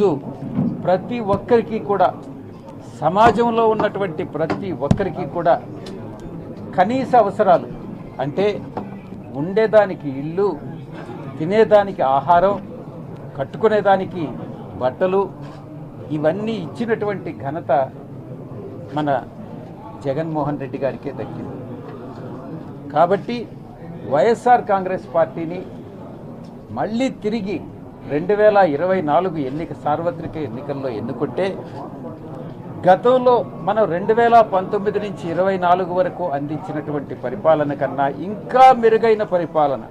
ఈరోజు ప్రతి ఒక్కరికి కూడా సమాజంలో ఉన్నటువంటి ప్రతి ఒక్కరికి కూడా కనీస అవసరాలు. అంటే ఉండేదానికి ఇల్లు తినేదానికి ఆహారం కట్టుకునేదానికి బట్టలు ఇవన్నీ ఇచ్చినటువంటి ఘనత మన జగన్మోహన్ రెడ్డి గారికే దక్కింది. కాబట్టి వైఎస్ఆర్ కాంగ్రెస్ పార్టీని మళ్ళీ తిరిగి రెండు వేల ఇరవై నాలుగు ఎన్నిక సార్వత్రిక ఎన్నికల్లో ఎన్నుకుంటే గతంలో మనం రెండు వేల పంతొమ్మిది నుంచి ఇరవై నాలుగు వరకు అందించినటువంటి పరిపాలన కన్నా ఇంకా మెరుగైన పరిపాలన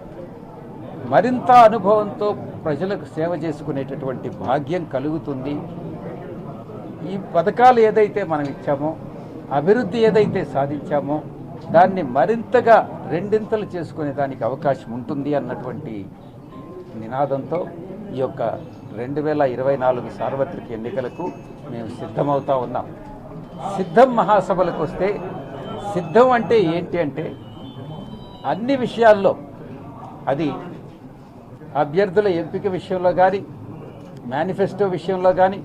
మరింత అనుభవంతో ప్రజలకు సేవ చేసుకునేటటువంటి భాగ్యం కలుగుతుంది. ఈ పథకాలు ఏదైతే మనం ఇచ్చామో అభివృద్ధి ఏదైతే సాధించామో దాన్ని మరింతగా రెండింతలు చేసుకునే దానికి అవకాశం ఉంటుంది అన్నటువంటి నినాదంతో ఈ యొక్క రెండు వేల ఇరవై నాలుగు సార్వత్రిక ఎన్నికలకు మేము సిద్ధమవుతా ఉన్నాం. సిద్ధం మహాసభలకు వస్తే సిద్ధం అంటే ఏంటి అంటే అన్ని విషయాల్లో అది అభ్యర్థుల ఎంపిక విషయంలో కానీ మేనిఫెస్టో విషయంలో కానీ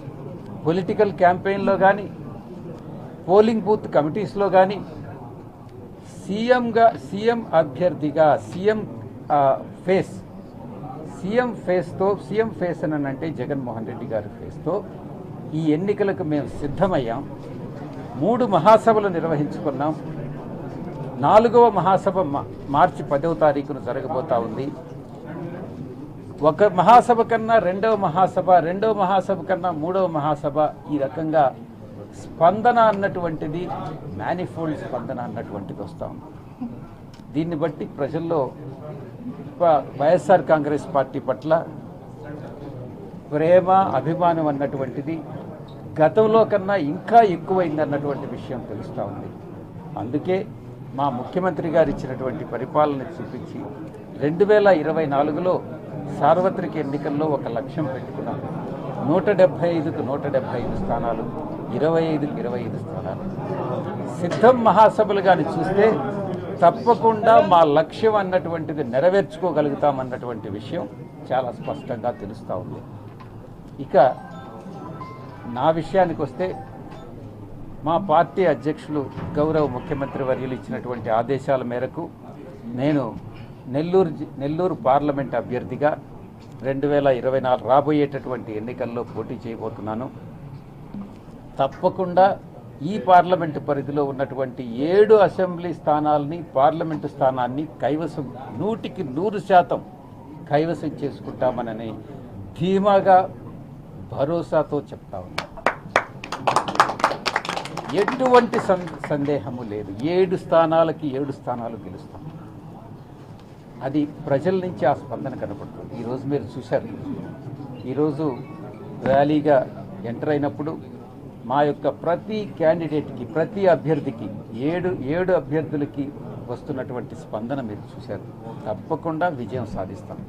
పొలిటికల్ క్యాంపెయిన్లో కానీ పోలింగ్ బూత్ కమిటీస్లో కానీ సీఎంగా సీఎం అభ్యర్థిగా సీఎం ఫేస్ సీఎం ఫేస్తో సీఎం ఫేస్ అని అంటే జగన్మోహన్ రెడ్డి గారి ఫేస్తో ఈ ఎన్నికలకు మేము సిద్ధమయ్యాం. మూడు మహాసభలు నిర్వహించుకున్నాం. నాలుగవ మహాసభ మార్చి పదవ తారీఖున జరగబోతా ఉంది. ఒక మహాసభ కన్నా రెండవ మహాసభ రెండవ మహాసభ కన్నా మూడవ మహాసభ ఈ రకంగా స్పందన అన్నటువంటిది మేనిఫోల్డ్ స్పందన అన్నటువంటిది వస్తూ ఉంది. దీన్ని బట్టి ప్రజల్లో వైఎస్ఆర్ కాంగ్రెస్ పార్టీ పట్ల ప్రేమ అభిమానం అన్నటువంటిది గతంలో కన్నా ఇంకా ఎక్కువైంది అన్నటువంటి విషయం తెలుస్తూ ఉంది. అందుకే మా ముఖ్యమంత్రి గారు ఇచ్చినటువంటి పరిపాలన చూపించి రెండు వేల ఇరవై నాలుగులో సార్వత్రిక ఎన్నికల్లో ఒక లక్ష్యం పెట్టుకున్నాం. నూట డెబ్భై ఐదుకు నూట డెబ్భై ఐదు స్థానాలు ఇరవై ఐదుకు ఇరవై ఐదు స్థానాలు. సిద్ధం మహాసభలు కానీ చూస్తే తప్పకుండా మా లక్ష్యం అన్నటువంటిది నెరవేర్చుకోగలుగుతామన్నటువంటి విషయం చాలా స్పష్టంగా తెలుస్తూ ఉంది. ఇక నా విషయానికి వస్తే మా పార్టీ అధ్యక్షులు గౌరవ ముఖ్యమంత్రి వర్యులు ఇచ్చినటువంటి ఆదేశాల మేరకు నేను నెల్లూరు జి- నెల్లూరు పార్లమెంట్ అభ్యర్థిగా రెండు వేల ఇరవై నాలుగు రాబోయేటటువంటి ఎన్నికల్లో పోటీ చేయబోతున్నాను. తప్పకుండా ఈ పార్లమెంటు పరిధిలో ఉన్నటువంటి ఏడు అసెంబ్లీ స్థానాలని పార్లమెంటు స్థానాన్ని కైవసం నూటికి నూరు శాతం కైవసం చేసుకుంటామనని ధీమాగా భరోసాతో చెప్తా ఉన్నా. ఎటువంటి సం- సందేహము లేదు. ఏడు స్థానాలకి ఏడు స్థానాలు గెలుస్తాం. అది ప్రజల నుంచి ఆ స్పందన కనపడుతుంది. ఈరోజు మీరు చూశారు. ఈరోజు ర్యాలీగా ఎంటర్ అయినప్పుడు మా యొక్క ప్రతి క్యాండిడేట్కి ప్రతి అభ్యర్థికి ఏడు ఏడు అభ్యర్థులకి వస్తున్నటువంటి స్పందన మీరు చూశారు. తప్పకుండా విజయం సాధిస్తాం.